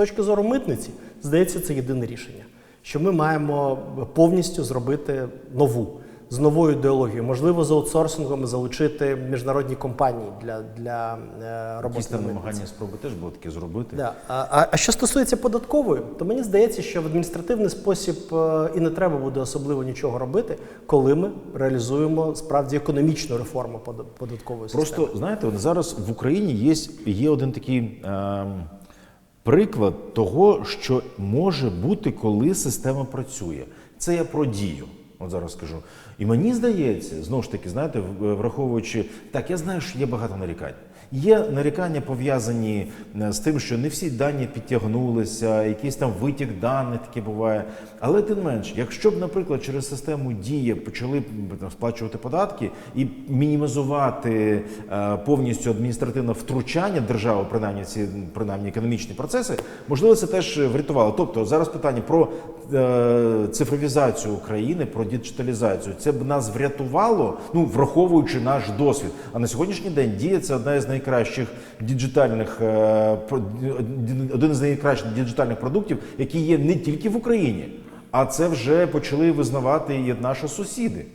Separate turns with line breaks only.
точки зору митниці, здається, це єдине рішення, що ми маємо повністю зробити нову з новою ідеологією, можливо, з аутсорсингом залучити міжнародні компанії для, для е, роботи. Митниці.
намагання спроби теж було таке зробити.
Да. А, а, а що стосується податкової, то мені здається, що в адміністративний спосіб е, і не треба буде особливо нічого робити, коли ми реалізуємо справді економічну реформу податкової системи.
Просто знаєте, зараз в Україні є, є один такий ем, приклад того, що може бути, коли система працює. Це я про дію. От зараз скажу. І мені здається, знову ж таки, знаєте, враховуючи так, я знаю, що є багато нарікань. Є нарікання пов'язані е, з тим, що не всі дані підтягнулися, якийсь там витік даних таке буває. Але тим менш, якщо б, наприклад, через систему дія почали там, сплачувати податки і мінімізувати е, повністю адміністративне втручання держави, принаймні ці принаймні економічні процеси, можливо, це теж врятувало. Тобто зараз питання про е, цифровізацію України, про діджиталізацію. Це б нас врятувало, ну враховуючи наш досвід. А на сьогоднішній день дія це одна із найкращих діджитальних е, один з найкращих діджитальних продуктів, які є не тільки в Україні, а це вже почали визнавати і наші сусіди.